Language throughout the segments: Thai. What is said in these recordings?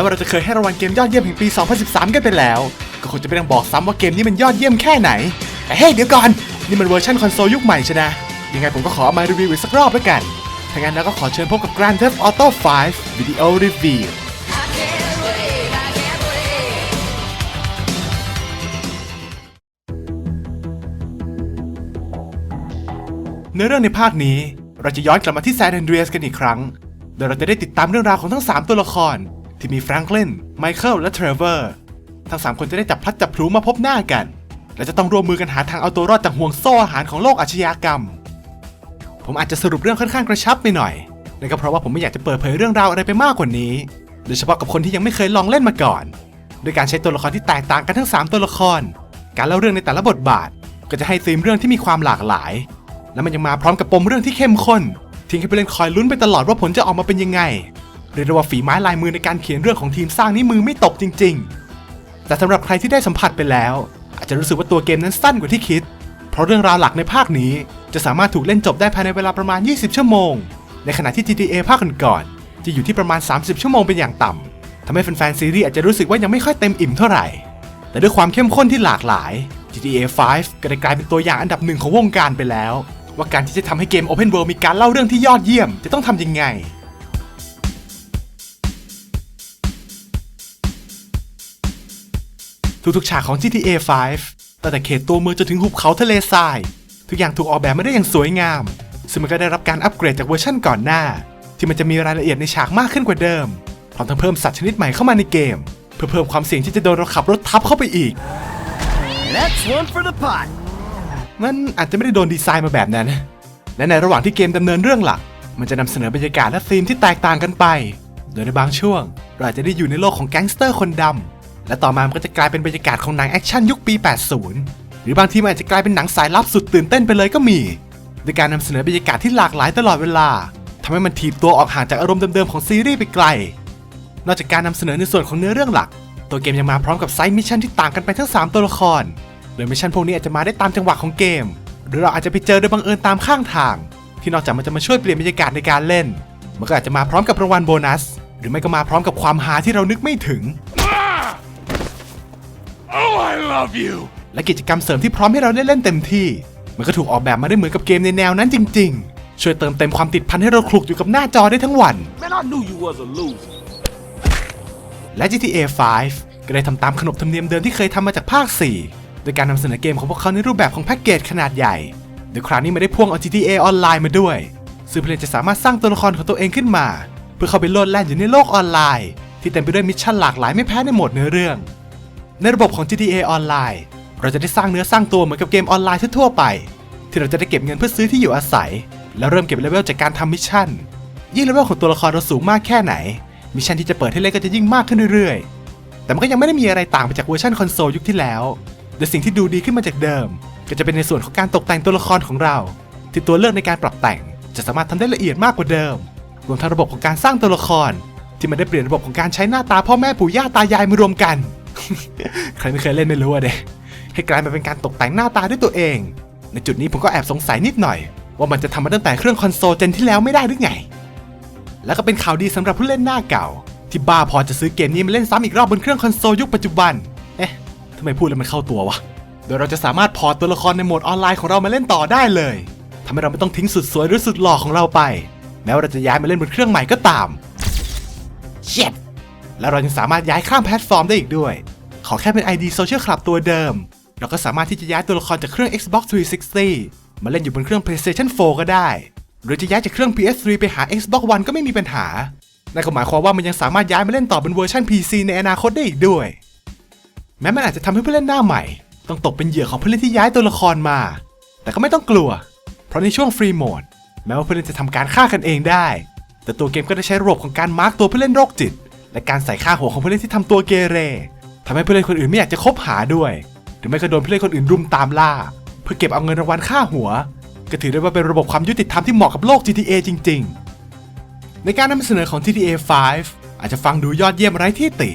ม้ว่าเราจะเคยให้รางวัลเกมยอดเยี่ยมแห่งปี 2013 กันไปแล้ว ก็คงจะไม่ต้องบอกซ้ำว่าเกมนี้มันยอดเยี่ยมแค่ไหน แต่เฮ้ยเดี๋ยวก่อน นี่มันเวอร์ชันคอนโซลยุคใหม่ชนะ ยังไงผมก็ขอเอามารีวิวอีกสักรอบแล้วกันถ้างั้นเราก็ขอเชิญพบกับ Grand Theft Auto 5 Video Review เนื้อเรื่องในภาคนี้ เราจะย้อนกลับมาที่แซนแอนเดรียสกันอีกครั้ง โดยเราจะได้ติดตามเรื่องราวของทั้ง 3 ตัวละคร ที่มีแฟรงคลินไมเคิลและเทรเวอร์ทั้ง 3 คนจะได้จับพลัดจับพลูมาพบหน้ากัน และจะต้องร่วมมือกันหาทางเอาตัวรอดจากห่วงโซ่อาหารของโลกอาชญากรรม ผมอาจจะสรุปเรื่องค่อนข้างกระชับไปหน่อยนั่นก็เพราะว่าผมไม่อยากจะเปิดเผยเรื่องราวอะไรไปมากกว่านี้โดยเฉพาะกับคนที่ยังไม่เคยลองเล่นมาก่อน โดยการใช้ตัวละครที่แตกต่างกันทั้ง 3 ตัวละคร การเล่าเรื่องในแต่ละบทบาท ก็จะให้ธีมเรื่องที่มีความหลากหลาย และมันยังมาพร้อมกับปมเรื่องที่เข้มข้นทิ้งให้ผู้เล่นคอยลุ้นไปตลอดว่าผลจะออกมาเป็นยังไง เรียกได้ว่าฝีไม้ลายมือในการเขียนเรื่องของทีมสร้างนี่มือไม่ตกจริง ๆ แต่สำหรับใครที่ได้สัมผัสไปแล้ว อาจจะรู้สึกว่าตัวเกมนั้นสั้นกว่าที่คิด เพราะเรื่องราวหลักในภาคนี้ จะสามารถถูกเล่นจบได้ภายในเวลาประมาณ 20 ชั่วโมง ในขณะที่ GTA ภาคก่อนๆจะอยู่ที่ประมาณ 30 ชั่วโมงเป็นอย่างต่ำทำให้แฟนๆซีรีส์อาจจะรู้สึกว่ายังไม่ค่อยเต็มอิ่มเท่าไหร่ แต่ด้วยความเข้มข้นที่หลากหลาย GTA 5 ก็ได้กลายเป็นตัวอย่างอันดับหนึ่งของวงการไปแล้ว ว่าการที่จะทำให้เกม Open World มีการเล่าเรื่องที่ยอดเยี่ยมจะต้องทำยังไง ทุกๆฉากของ GTA 5 ตั้งแต่เขตตัวเมืองจนถึงหุบเขาทะเลทราย ทุกอย่างถูกออกแบบมาได้อย่างสวยงาม ซึ่งมันก็ได้รับการอัปเกรดจากเวอร์ชั่นก่อนหน้า ที่มันจะมีรายละเอียดในฉากมากขึ้นกว่าเดิม พร้อมทั้งเพิ่มสัตว์ชนิดใหม่เข้ามาในเกม เพื่อเพิ่มความเสี่ยงที่จะโดนเราขับรถทับเข้าไปอีก That's one for the pot. มันอาจจะไม่ได้โดนดีไซน์มาแบบนั้น และในระหว่างที่เกมดำเนินเรื่องหลัก มันจะนำเสนอบรรยากาศและธีมที่แตกต่างกันไป โดยในบางช่วง เราอาจจะได้อยู่ในโลกของแก๊งสเตอร์คนดำ และต่อมามันก็จะกลายเป็นบรรยากาศของหนังแอคชั่นยุคปี 80 หรือบางทีมันอาจจะกลายเป็นหนังสายลับสุดตื่นเต้นไปเลยก็มีโดยการนำเสนอบรรยากาศที่หลากหลายตลอดเวลาทำให้มันถีบตัวออกห่างจากอารมณ์เดิมๆของซีรีส์ไปไกล นอกจากการนำเสนอในส่วนของเนื้อเรื่องหลัก ตัวเกมยังมาพร้อมกับไซด์มิชชั่นที่ต่างกันไปทั้ง 3 ตัวละคร โดยมิชชั่นพวกนี้อาจจะมาได้ตามจังหวะของเกม หรือเราอาจจะไปเจอโดยบังเอิญตามข้างทาง ที่นอกจากมันจะมาช่วยเปลี่ยนบรรยากาศในการเล่น มันก็อาจจะมาพร้อมกับรางวัลโบนัส หรือไม่ก็มาพร้อมกับความหาที่เรานึกไม่ถึง Oh, I love you! และกิจกรรมเสริมที่พร้อมให้เราได้เล่นเต็มที่ มันก็ถูกออกแบบมาได้เหมือนกับเกมในแนวนั้นจริง ๆ ช่วยเติมเต็มความติดพันให้เราคลุกอยู่กับหน้าจอได้ทั้งวัน Man, I knew you was a loser. และ GTA 5 ก็ได้ทำตามขนบธรรมเนียมเดิมที่เคยทำมาจากภาค 4 โดยการนำเสนอเกมของพวกเขาในรูปแบบของแพ็กเกจขนาดใหญ่โดยคราวนี้ไม่ได้พ่วงเอา GTA ออนไลน์มาด้วย ซึ่งผู้เล่นจะสามารถสร้างตัวละครของตัวเองขึ้นมา เพื่อเข้าไปโลดแล่นอยู่ในโลกออนไลน์ ที่เต็มไปด้วยมิชชั่นหลากหลายไม่แพ้ในโหมดเนื้อเรื่อง ในระบบของ GTA ออนไลน์เราจะได้สร้างเนื้อสร้างตัวเหมือนกับเกมออนไลน์ทั่วไป ที่เราจะได้เก็บเงินเพื่อซื้อที่อยู่อาศัย แล้วเริ่มเก็บเลเวลจากการทำมิชชั่น ยิ่งเลเวลของตัวละครเราสูงมากแค่ไหน มิชชั่นที่จะเปิดให้เล่นก็จะยิ่งมากขึ้นเรื่อยๆ แต่มันก็ยังไม่ได้มีอะไรต่างไปจากเวอร์ชันคอนโซลยุคที่แล้วโดยสิ่งที่ดูดีขึ้นมาจากเดิม ก็จะเป็นในส่วนของการตกแต่งตัวละครของเรา ที่ตัวเลือกในการปรับแต่ง จะสามารถทำได้ละเอียดมากกว่าเดิม รวมทั้งระบบของการสร้างตัวละคร ที่มันได้เปลี่ยนระบบของการใช้หน้าตาพ่อแม่ปู่ย่าตายายมารวมกัน ใครไม่เคยเล่นไม่รู้อะเด้ให้กลายมาเป็นการตกแต่งหน้าตาด้วยตัวเอง ในจุดนี้ผมก็แอบสงสัยนิดหน่อย ว่ามันจะทำมาตั้งแต่เครื่องคอนโซลเจนที่แล้วไม่ได้หรือไง แล้วก็เป็นข่าวดีสำหรับผู้เล่นหน้าเก่า ที่บ้าพอจะซื้อเกมนี้มาเล่นซ้ำอีกรอบบนเครื่องคอนโซลยุคปัจจุบัน เอ๊ะทำไมพูดแล้วมันเข้าตัววะ โดยเราจะสามารถพอตตัวละครในโหมดออนไลน์ของเรามาเล่นต่อได้เลยทำให้เราไม่ต้องทิ้งสุดสวยหรือสุดหล่อของเราไป แม้ว่าเราจะย้ายมาเล่นบนเครื่องใหม่ก็ตามเช็ดแล้วเรายังสามารถย้ายข้ามแพลตฟอร์มได้อีกด้วย ขอแค่เป็น ID Social Club ตัวเดิม เราก็สามารถที่จะย้ายตัวละครจากเครื่อง Xbox 360 มาเล่นอยู่บนเครื่อง PlayStation 4 ก็ได้ หรือจะย้ายจากเครื่อง PS3 ไปหา Xbox One ก็ไม่มีปัญหา นั่นก็หมายความว่ามันยังสามารถย้ายมาเล่นต่อบนเวอร์ชัน PC ในอนาคตได้อีกด้วย แม้มันอาจจะทำให้ผู้เล่นหน้าใหม่ ต้องตกเป็นเหยื่อของผู้เล่นที่ย้ายตัวละครมา แต่ก็ไม่ต้องกลัว เพราะในช่วงฟรีโหมดแม้ว่าผู้เล่นจะทำการฆ่ากันเองได้ แต่ตัวเกมก็ได้ใช้ระบบของการมาร์กตัวผู้เล่นโรคจิต และการใส่ค่าหัวของผู้เล่นที่ทำตัวเกเร ทำให้ผู้เล่นคนอื่นไม่อยากจะคบหาด้วย หรือไม่ก็โดนผู้เล่นคนอื่นรุมตามล่า เพื่อเก็บเอาเงินรางวัลค่าหัว ก็ถือได้ว่าเป็นระบบความยุติธรรมที่เหมาะกับโลก GTA จริง ๆ ในการนำเสนอของ GTA 5 อาจจะฟังดูยอดเยี่ยมไร้ที่ติ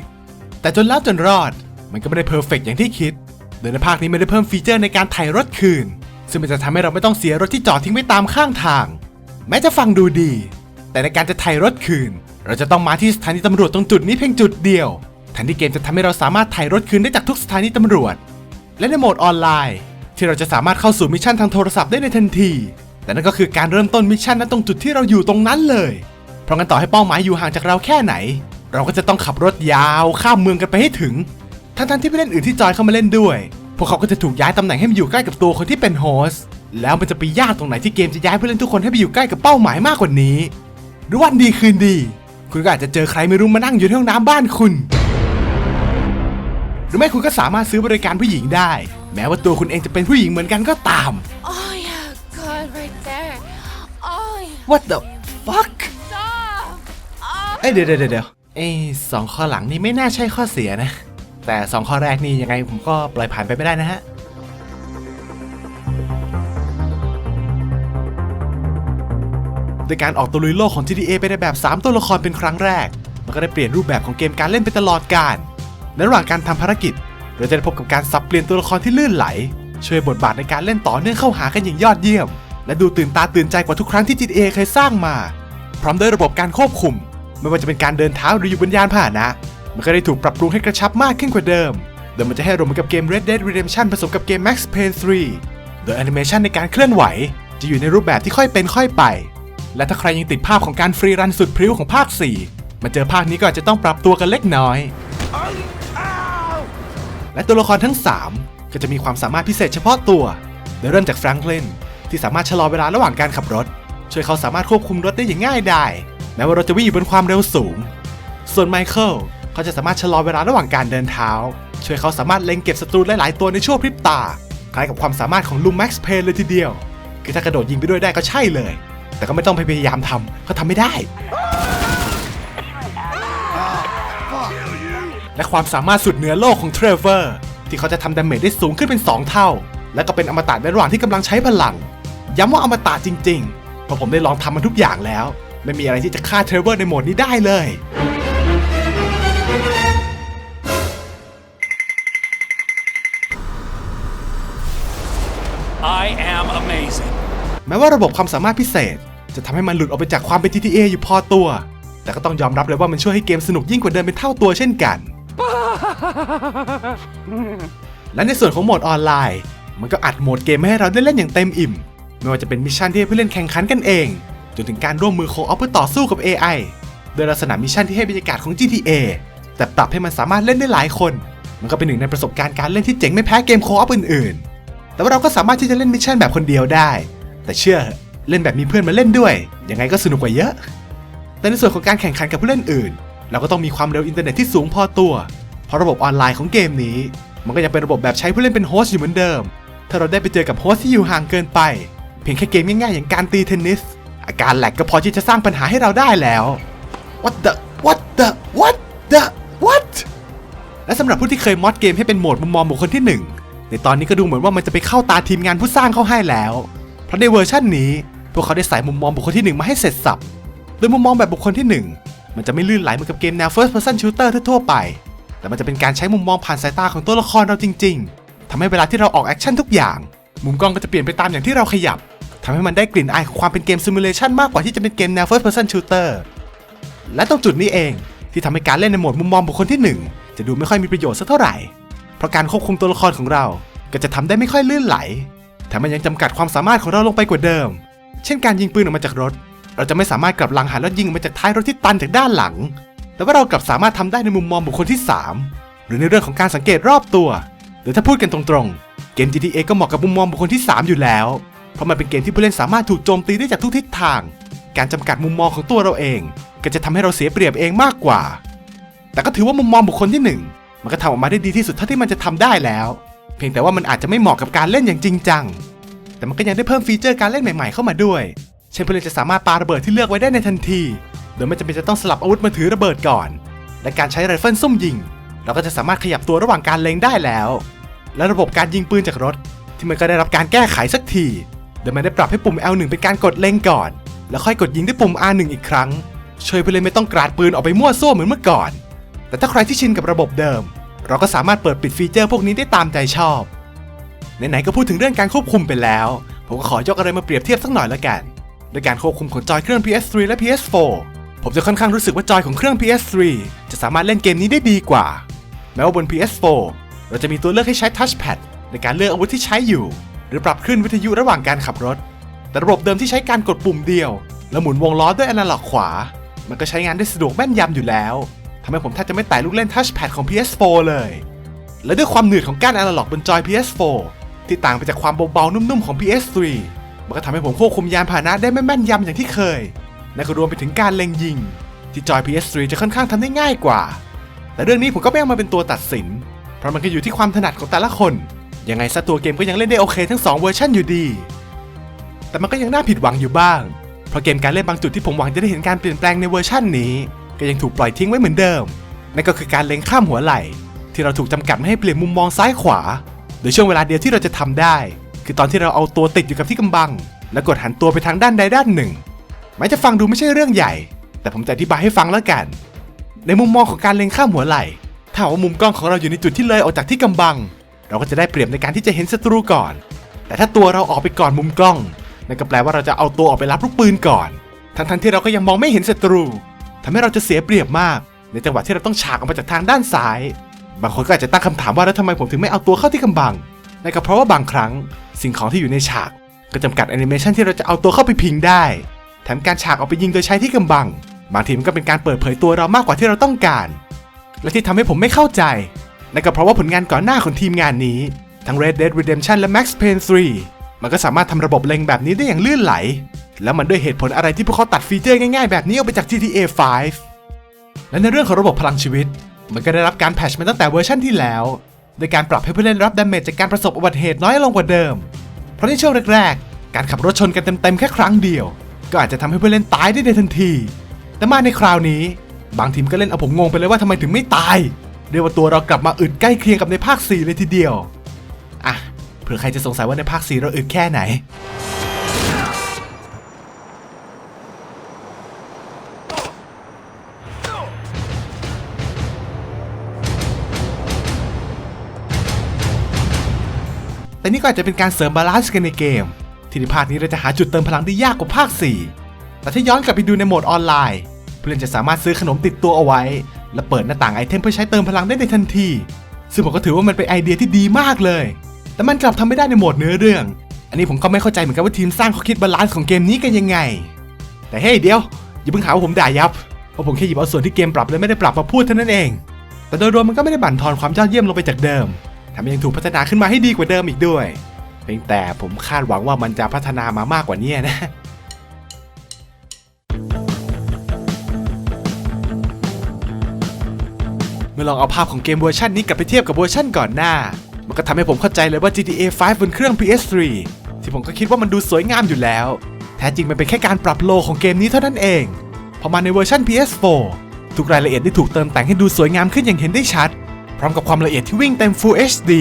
แต่จนแล้วจนรอด มันก็ไม่ได้เพอร์เฟกอย่างที่คิดโดยในภาคนี้ไม่ได้เพิ่มฟีเจอร์ในการถ่ายรถคืน ซึ่งมันจะทำให้เราไม่ต้องเสียรถที่จอดทิ้งไว้ตามข้างทาง แม้จะฟังดูดี แต่ในการจะถ่ายรถคืน เราจะต้องมาที่สถานีตำรวจตรงจุดนี้เพียงจุดเดียว แทนที่เกมจะทำให้เราสามารถถ่ายรถคืนได้จากทุกสถานีตำรวจ และในโหมดออนไลน์ ที่เราจะสามารถเข้าสู่มิชชั่นทางโทรศัพท์ได้ในทันที แต่นั่นก็คือการเริ่มต้นมิชชั่นนั้นตรงจุดที่เราอยู่ตรงนั้นเลย เพราะงั้นต่อให้เป้าหมายอยู่ห่างจากเราแค่ไหน เราก็จะต้องขับรถยาวข้ามเมืองกันไปให้ถึง ทั้งๆที่ผู้เล่นอื่นที่จอยเข้ามาเล่นด้วย พวกเขาก็จะถูกย้ายตำแหน่งให้มาอยู่ใกล้กับตัวคนที่เป็นโฮสแล้วมันจะไปยากตรงไหนที่เกมจะย้ายผู้เล่นทุกคนให้ไปอยู่ใกล้กับเป้าหมายมากกว่านี้ หรือวันดีคืนดี คุณก็อาจจะเจอใครไม่รู้มานั่งอยู่ที่ห้องน้ำบ้านคุณ รือไม่คุณก็สามารถซื้อบริการผู้หญิงได้ แม้ว่าตัวคุณเองจะเป็นผู้หญิงเหมือนกันก็ตาม Oh yeah, God, right there. Oh yeah. What the fuck Stop. Oh. เอ้ยเดี๋ยวเดี๋ยวเดี๋ยวเอ้ยสองข้อหลังนี่ไม่น่าใช่ข้อเสียนะ แต่สองข้อแรกนี่ยังไงผมก็ปล่อยผ่านไปไม่ได้นะฮะ โดยการออกตัวลุยโลกของ GTA ไปในแบบ 3 ตัวละครเป็นครั้งแรก มันก็ได้เปลี่ยนรูปแบบของเกมการเล่นไปตลอดกาล และระหว่างการทำภารกิจ เราจะได้พบกับการสับเปลี่ยนตัวละครที่ลื่นไหล ช่วยบทบาทในการเล่นต่อเนื่องเข้าหากันอย่างยอดเยี่ยม และดูตื่นตาตื่นใจกว่าทุกครั้งที่ GTA เคยสร้างมา พร้อมด้วยระบบการควบคุม ไม่ว่าจะเป็นการเดินเท้าหรืออยู่บนยานพาหนะ มันก็ได้ถูกปรับปรุงให้กระชับมากขึ้นกว่าเดิม โดยมันจะให้อารมณ์เหมือนกับเกม Red Dead Redemption ผสมกับเกม Max Payne 3 โดยแอนิเมชันในการเคลื่อนไหว จะอยู่ในรูปแบบที่ค่อยเป็นค่อยไป และถ้าใครยังติดภาพของการฟรีรันสุดพริ้วของภาค 4 มาเจอภาคนี้ก็อาจจะต้องปรับตัวกันเล็กน้อย และตัวละครทั้ง 3 ก็จะมีความสามารถพิเศษเฉพาะตัว โดยเริ่มจากแฟรงคลินที่สามารถชะลอเวลาระหว่างการขับรถ ช่วยเขาสามารถควบคุมรถได้อย่างง่ายดายแม้ว่ารถจะวิ่งอยู่บนความเร็วสูง ส่วนไมเคิลเขาจะสามารถชะลอเวลาระหว่างการเดินเท้า ช่วยเขาสามารถเล็งเก็บศัตรูหลายๆตัวในช่วงพริบตา คล้ายกับความสามารถของลุงแม็กซ์เพนเลยทีเดียว คือถ้ากระโดดยิงไปด้วยได้ก็ใช่เลย แต่ก็ไม่ต้องพยายามทำเขาทำไม่ได้ และความสามารถสุดเหนือโลกของเทรเวอร์ที่เขาจะทำดาเมจได้สูงขึ้นเป็น 2 เท่า และก็เป็นอมตะในระหว่างที่กำลังใช้พลัง ย้ำว่าอมตะจริงๆ เพราะผมได้ลองทำมันทุกอย่างแล้ว ไม่มีอะไรที่จะฆ่าเทรเวอร์ในโหมดนี้ได้เลย I am amazing. แม้ว่าระบบความสามารถพิเศษ จะทำให้มันหลุดออกไปจากความเป็น GTA อยู่พอตัว แต่ก็ต้องยอมรับเลยว่ามันช่วยให้เกมสนุกยิ่งกว่าเดิมเป็นเท่าตัวเช่นกัน และในส่วนของโหมดออนไลน์ มันก็อัดโหมดเกมให้เราได้เล่นอย่างเต็มอิ่ม ไม่ว่าจะเป็นมิชชั่นที่ให้ผู้เล่นแข่งขันกันเอง จนถึงการร่วมมือโคออฟเพื่อต่อสู้กับ AI โดยลักษณะมิชชั่นที่ให้บรรยากาศของ GTA แต่ปรับให้มันสามารถเล่นได้หลายคน มันก็เป็นหนึ่งในประสบการณ์การเล่นที่เจ๋งไม่แพ้เกมโคออฟอื่นๆ แต่ว่าเราก็สามารถที่จะเล่นมิชชั่นแบบคนเดียวได้ แต่เชื่อเล่นแบบมีเพื่อนมาเล่นด้วย ยังไงก็สนุกกว่าเยอะ แต่ในส่วนของการแข่งขันกับผู้เล่นอื่น เราก็ต้องมีความเร็วอินเทอร์เน็ตที่สูงพอตัว เพราะระบบออนไลน์ของเกมนี้ มันก็ยังเป็นระบบแบบใช้ผู้เล่นเป็นโฮสต์อยู่เหมือนเดิม ถ้าเราได้ไปเจอกับโฮสต์ที่อยู่ห่างเกินไป เพียงแค่เกมง่ายๆอย่างการตีเทนนิส อาการแหลกก็พอที่จะสร้างปัญหาให้เราได้แล้ว What the What the What the What และสำหรับผู้ที่เคยมอดเกมให้เป็นโหมดมุมมองบุคคลที่ 1 ในตอนนี้ก็ดูเหมือนว่ามันจะไปเข้าตาทีมงานผู้สร้างเข้าให้แล้ว เพราะในเวอร์ชันนี้ พวกเขาได้ใส่มุมมองบุคคลที่ 1 มาให้เสร็จสับโดยมุมมองแบบบุคคลที่ 1 มันจะไม่ลื่นไหลเหมือนกับเกมแนว first person shooter ทั่วไป แต่มันจะเป็นการใช้มุมมองผ่านสายตาของตัวละครเราจริง ๆทำให้เวลาที่เราออกแอคชั่นทุกอย่าง มุมกล้องก็จะเปลี่ยนไปตามอย่างที่เราขยับทำให้มันได้กลิ่นอายของความเป็นเกมซิมูเลชันมากกว่าที่จะเป็นเกมแนว first person shooter และตรงจุดนี้เองที่ทำให้การเล่นในโหมดมุมมองบุคคลที่ 1 จะดูไม่ค่อยมีประโยชน์สักเท่าไหร่ เพราะการควบคุมตัวละครของเรา ก็จะทำได้ไม่ค่อยลื่นไหลแถมมันยังจำกัดความสามารถของเราลงไปกว่าเดิม เช่นการยิงปืนออกมาจากรถ เราจะไม่สามารถกลับหลังหันแล้วยิงมาจากท้ายรถที่ตันจากด้านหลัง แต่ว่าเรากลับสามารถทำได้ในมุมมองบุคคลที่ 3 หรือในเรื่องของการสังเกตรอบตัว หรือถ้าพูดกันตรงๆ เกม GTA ก็เหมาะกับมุมมองบุคคลที่ 3 อยู่แล้ว เพราะมันเป็นเกมที่ผู้เล่นสามารถถูกโจมตีได้จากทุกทิศทาง การจำกัดมุมมองของตัวเราเอง ก็จะทำให้เราเสียเปรียบเองมากกว่า แต่ก็ถือว่ามุมมองบุคคลที่หนึ่งมันก็ทำออกมาได้ดีที่สุดเท่าที่มันจะทำได้แล้ว เพียงแต่ว่ามันอาจจะไม่เหมาะกับการเล่นอย่างจริงจัง แต่มันก็ยังได้เพิ่มฟีเจอร์การเล่นใหม่ ๆเข้ามาด้วย เช่นผู้เล่นจะสามารถปาระเบิดที่เลือกไว้ได้ในทันที โดยไม่จำเป็นจะต้องสลับอาวุธมาถือระเบิดก่อน และการใช้ไรเฟิลซุ่มยิง เราก็จะสามารถขยับตัวระหว่างการเล็งได้แล้ว และระบบการยิงปืนจากรถ ที่มันก็ได้รับการแก้ไขสักที โดยมันได้ปรับให้ปุ่ม L1 เป็นการกดเล็งก่อน แล้วค่อยกดยิงด้วยปุ่ม R1 อีกครั้ง ช่วยผู้เล่นไม่ต้องกราดปืนออกไปมั่วซั่วเหมือนเมื่อก่อน แต่ถ้าใครที่ชินกับระบบเดิม เราก็สามารถเปิดปิดฟีเจอร์พวกนี้ได้ตามใจชอบไหนๆก็พูดถึงเรื่องการควบคุมไปแล้ว ผมก็ขอยกอะไรมาเปรียบเทียบสักหน่อยละกัน โดยการควบคุมของจอยเครื่อง PS3 และ PS4 ผมจะค่อนข้างรู้สึกว่าจอยของเครื่อง PS3 จะสามารถเล่นเกมนี้ได้ดีกว่า แม้ว่าบน PS4 เราจะมีตัวเลือกให้ใช้ Touchpad ในการเลือกอาวุธที่ใช้อยู่ หรือปรับขึ้นวิทยุระหว่างการขับรถ แต่ระบบเดิมที่ใช้การกดปุ่มเดียว แล้วหมุนวงล้อด้วยอนาล็อกขวา มันก็ใช้งานได้สะดวกแม่นยำอยู่แล้วทำให้ผมแทบจะไม่แตะลูกเล่น Touchpad ของ PS4 เลย และด้วยความหนืดของก้ารอนาล็อกบนจอย PS4 ที่ต่างไปจากความเบาๆนุ่มๆของ PS3 มันก็ทำให้ผมควบคุมยานพาหนะได้ไม่แม่นยำอย่างที่เคย และก็รวมไปถึงการเล็งยิง ที่จอย PS3 จะค่อนข้างทำได้ง่ายกว่า แต่เรื่องนี้ผมก็ไม่เอามาเป็นตัวตัดสิน เพราะมันก็อยู่ที่ความถนัดของแต่ละคน ยังไงซะตัวเกมก็ยังเล่นได้โอเคทั้ง2เวอร์ชันอยู่ดี แต่มันก็ยังน่าผิดหวังอยู่บ้าง เพราะเกมการเล่นบางจุดที่ผมหวังจะได้เห็นการเปลี่ยนแปลงในเวอร์ชันนี้ ก็ยังถูกปล่อยทิ้งไว้เหมือนเดิม นั่นก็คือการเล็งข้ามหัวไหล่ ที่เราถูกจำกัดไม่ให้เปลี่ยนมุมมองซ้ายขวา โดยช่วงเวลาเดียวที่เราจะทำได้ คือตอนที่เราเอาตัวติดอยู่กับที่กำบัง แล้วกดหันตัวไปทางด้านใดด้านหนึ่งแม้จะฟังดูไม่ใช่เรื่องใหญ่ แต่ผมจะอธิบายให้ฟังแล้วกัน ในมุมมองของการเล็งข้ามหัวไหล่ ถ้าว่ามุมกล้องของเราอยู่ในจุดที่เลยออกจากที่กำบัง เราก็จะได้เปรียบในการที่จะเห็นศัตรูก่อน แต่ถ้าตัวเราออกไปก่อนมุมกล้องนั่นก็แปลว่าเราจะเอาตัวออกไปรับลูกปืนก่อน ทั้งๆที่เราก็ยังมองไม่เห็นศัตรูทำให้เราจะเสียเปรียบมาก ในจังหวะที่เราต้องฉากออกมาจากทางด้านซ้าย บางคนก็อาจจะตั้งคำถามว่าแล้วทำไมผมถึงไม่เอาตัวเข้าที่กำบังนั่นก็เพราะว่าบางครั้ง สิ่งของที่อยู่ในฉาก ก็จำกัดแอนิเมชันที่เราจะเอาตัวเข้าไปพิงได้ แถมการฉากออกไปยิงโดยใช้ที่กำบัง บางทีมันก็เป็นการเปิดเผยตัวเรามากกว่าที่เราต้องการ และที่ทำให้ผมไม่เข้าใจนั่นก็เพราะว่าผลงานก่อนหน้าของทีมงานนี้ ทั้ง Red Dead Redemption และ Max Payne 3 มันก็สามารถทำระบบเล็งแบบนี้ได้อย่างลื่นไหล แล้วมันด้วยเหตุผลอะไรที่พวกเขาตัดฟีเจอร์ง่ายๆ แบบนี้ออกไปจาก GTA 5 และในเรื่องของระบบพลังชีวิต มันก็ได้รับการแพทช์มาตั้งแต่เวอร์ชันที่แล้ว โดยการปรับให้ผู้เล่นรับดาเมจจากการประสบอุบัติเหตุน้อยลงกว่าเดิม เพราะในช่วงแรกๆ การขับรถชนกันเต็มๆแค่ครั้งเดียว ก็อาจจะทำให้ผู้เล่นตายได้ในทันที แต่มาในคราวนี้ บางทีมก็เล่นเอาผมงงไปเลยว่าทำไมถึงไม่ตายเรียกว่าตัวเรากลับมาอึดใกล้เคียงกับในภาค 4 เลยทีเดียว อะ เผื่อใครจะสงสัยว่าในภาค 4 เราอึดแค่ไหน แต่นี่ก็อาจจะเป็นการเสริมบาลานซ์กันในเกม ที่ในภาคนี้เราจะหาจุดเติมพลังได้ยากกว่าภาค 4 แต่ถ้าย้อนกลับไปดูในโหมดออนไลน์ ผู้เล่นจะสามารถซื้อขนมติดตัวเอาไว้ และเปิดหน้าต่างไอเทมเพื่อใช้เติมพลังได้ในทันที ซึ่งผมก็ถือว่ามันเป็นไอเดียที่ดีมากเลย แต่มันกลับทำไม่ได้ในโหมดเนื้อเรื่อง อันนี้ผมก็ไม่เข้าใจเหมือนกันว่าทีมสร้างเขาคิดบาลานซ์ของเกมนี้กันยังไง แต่เฮ้ยเดี๋ยวอย่าเพิ่งหาว่าผมด่ายับ เพราะผมแค่หยิบเอาส่วนที่เกมปรับเลยไม่ได้ปรับมาพูดเท่านั้นเอง แต่โดยรวมมันก็ไม่ได้บั่นทอนความยอดเยี่ยมลงไปจากเดิม แถมยังถูกพัฒนาขึ้นมาให้ดีกว่าเดิมอีกด้วยเพียงแต่ผมคาดหวังว่ามันจะพัฒนามามากกว่านี้นะเมื่อลองเอาภาพของเกมเวอร์ชันนี้กลับไปเทียบกับเวอร์ชันก่อนหน้า มันก็ทำให้ผมเข้าใจเลยว่า GTA 5 บนเครื่อง PS3 ที่ผมก็คิดว่ามันดูสวยงามอยู่แล้ว แท้จริงมันเป็นแค่การปรับโลของเกมนี้เท่านั้นเอง พอมาในเวอร์ชัน PS4 ทุกรายละเอียดได้ถูกเติมแต่งให้ดูสวยงามขึ้นอย่างเห็นได้ชัด พร้อมกับความละเอียดที่วิ่งเต็ม Full HD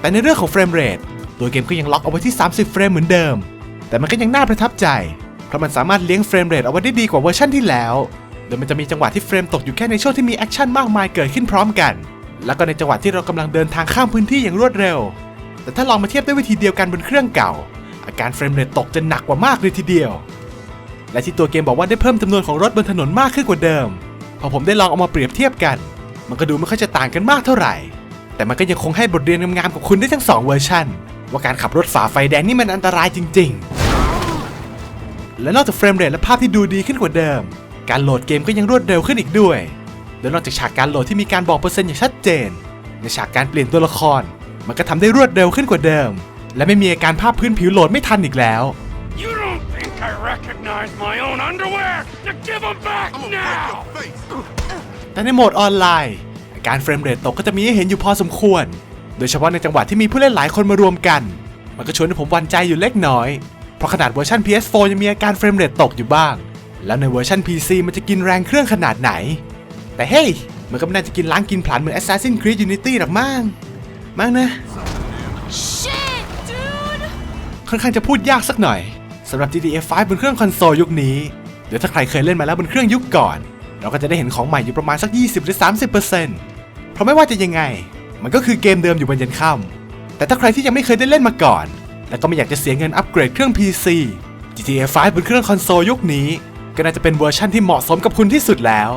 แต่ในเรื่องของเฟรมเรทตัวเกมก็ยังล็อกเอาไว้ที่ 30 เฟรมเหมือนเดิม แต่มันก็ยังน่าประทับใจ เพราะมันสามารถเลี้ยงเฟรมเรทเอาไว้ได้ดีกว่าเวอร์ชันที่แล้ว โดยมันจะมีจังหวะที่เฟรมตกอยู่แค่ในช่วงที่มีแอคชั่นมากมายเกิดขึ้นพร้อมกัน แล้วก็ในจังหวะที่เรากำลังเดินทางข้ามพื้นที่อย่างรวดเร็ว แต่ถ้าลองมาเทียบด้วยวิธีเดียวกันบนเครื่องเก่า อาการเฟรมเรทตกจะหนักกว่ามากเลยทีเดียว และที่ตัวเกมบอกว่าได้เพิ่มจำนวนของรถบนถนนมากขึ้นกว่าเดิม พอผมได้ลองเอามาเปรียบเทียบกัน มันก็ดูไม่ค่อยจะต่างกันมากเท่าไหร่ แต่มันก็ยังคงให้บทเรียนงามๆกับคุณได้ทั้งสองเวอร์ชันว่าการขับรถฝ่าไฟแดงนี่มันอันตรายจริง ๆ และนอกจากเฟรมเรทและภาพที่ดูดีขึ้นกว่าเดิม การโหลดเกมก็ยังรวดเร็วขึ้นอีกด้วยโดยนอกจากฉากการโหลดที่มีการบอกเปอร์เซ็นต์อย่างชัดเจน ในฉากการเปลี่ยนตัวละคร มันก็ทำได้รวดเร็วขึ้นกว่าเดิม และไม่มีอาการภาพพื้นผิวโหลดไม่ทันอีกแล้ว You don't think I recognize my own underwear? Now give them back now! แต่ในโหมดออนไลน์อาการเฟรมเรทตกก็จะมีให้เห็นอยู่พอสมควร โดยเฉพาะในจังหวะที่มีผู้เล่นหลายคนมารวมกัน มันก็ชวนให้ผมหวันใจอยู่เล็กน้อย เพราะขนาดเวอร์ชัน PS4 ยังมีอาการเฟรมเรทตกอยู่บ้าง แล้วในเวอร์ชัน PC มันจะกินแรงเครื่องขนาดไหน แต่เฮ้ยมันก็ไม่น่าจะกินล้างกินผลาญเหมือน Assassin's Creed Unity หรอกมั้งมั้งนะ Shit, dude! ค่อนข้างจะพูดยากสักหน่อยสำหรับ GTA 5 บนเครื่องคอนโซลยุคนี้ เดี๋ยวถ้าใครเคยเล่นมาแล้วบนเครื่องยุคก่อน เราก็จะได้เห็นของใหม่อยู่ประมาณสัก 20 หรือ 30%เพราะไม่ว่าจะยังไง มันก็คือเกมเดิมอยู่บนยันค่ำแต่ถ้าใครที่ยังไม่เคยได้เล่นมาก่อน และก็ไม่อยากจะเสียเงินอัปเกรดเครื่อง PC GTA 5บนเครื่องคอนโซลยุคนี้ ก็น่าจะเป็นเวอร์ชั่นที่เหมาะสมกับคุณที่สุดแล้ว